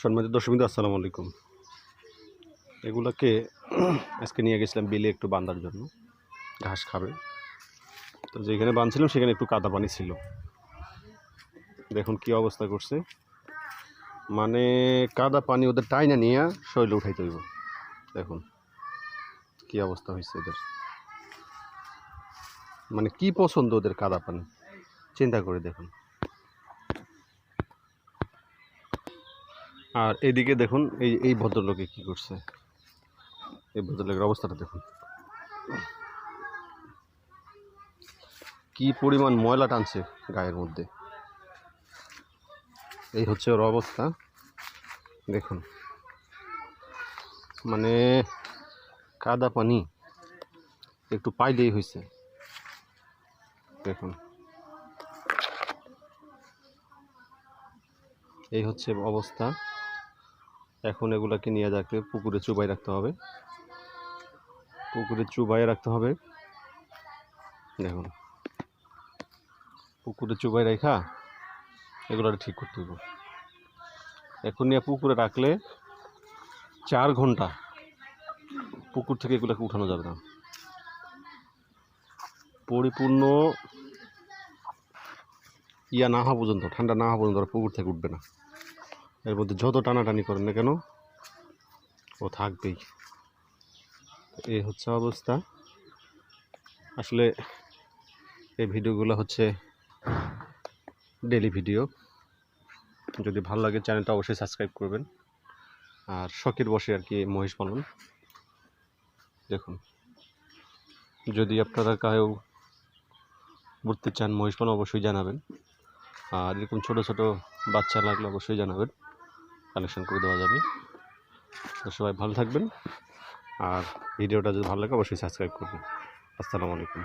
সম্মানিত দর্শকবৃন্দ, আসসালামু আলাইকুম। এগুলোকে আজকে নিয়ে গেছিলাম বিলে একটু বান্ধার জন্য, ঘাস খাবে। তো যেখানে বাঁধছিলাম সেখানে একটু কাদা পানি ছিল। দেখুন কি অবস্থা করছে। মানে কাদা পানি ওদের টাইনা নিয়ে শরীরে উঠাইতে হইব। দেখুন কি অবস্থা হয়েছে এদের। মানে কি পছন্দ ওদের কাদা পানি? চিন্তা করে দেখুন। আর এদিকে দেখুন, এই এই ভদ্রলোকে কি করছে? এই ভদ্রলোকের অবস্থাটা দেখুন। কি পরিমাণ ময়লা টানছে গায়ের মধ্যে। এই হচ্ছে ওর অবস্থা। দেখুন। মানে কাদা পানি একটু পাইলেই হয়েছে দেখুন। এই হচ্ছে অবস্থা। এখন এগুলাকে নিয়ে যাকে পুকুরে চুবাই রাখতে হবে। পুকুরে চুবাই রাখতে হবে। দেখুন। পুকুরে চুবাই রেখা এগুলো ঠিক করতে হবে এখন নিয়ে পুকুরে রাখলে চার ঘণ্টা পুকুর থেকে এগুলোকে উঠানো যাবে না। পরিপূর্ণ ইয়া না হওয়া পর্যন্ত, ঠান্ডা না হওয়া পর্যন্ত পুকুর থেকে উঠবে না। এর মধ্যে যত টানাটানি করেন না কেন, ও থাকবেই। এই হচ্ছে অবস্থা। আসলে এই ভিডিওগুলো হচ্ছে ডেলি ভিডিও যদি ভালো লাগে চ্যানেলটা অবশ্যই সাবস্ক্রাইব করবেন। আর শখের বসে আর কি মহিষ পালন দেখুন। যদি আপনারা কেউ ঘুরতে চান মহিষ পালন অবশ্যই জানাবেন। আর এরকম ছোট ছোট বাচ্চা লাগলে অবশ্যই জানাবেন। কালেকশন করে দেওয়া যাবে। তো সবাই ভালো থাকবেন। আর ভিডিওটা যদি ভালো লাগে, অবশ্যই সাবস্ক্রাইব করবেন। আসসালামু আলাইকুম।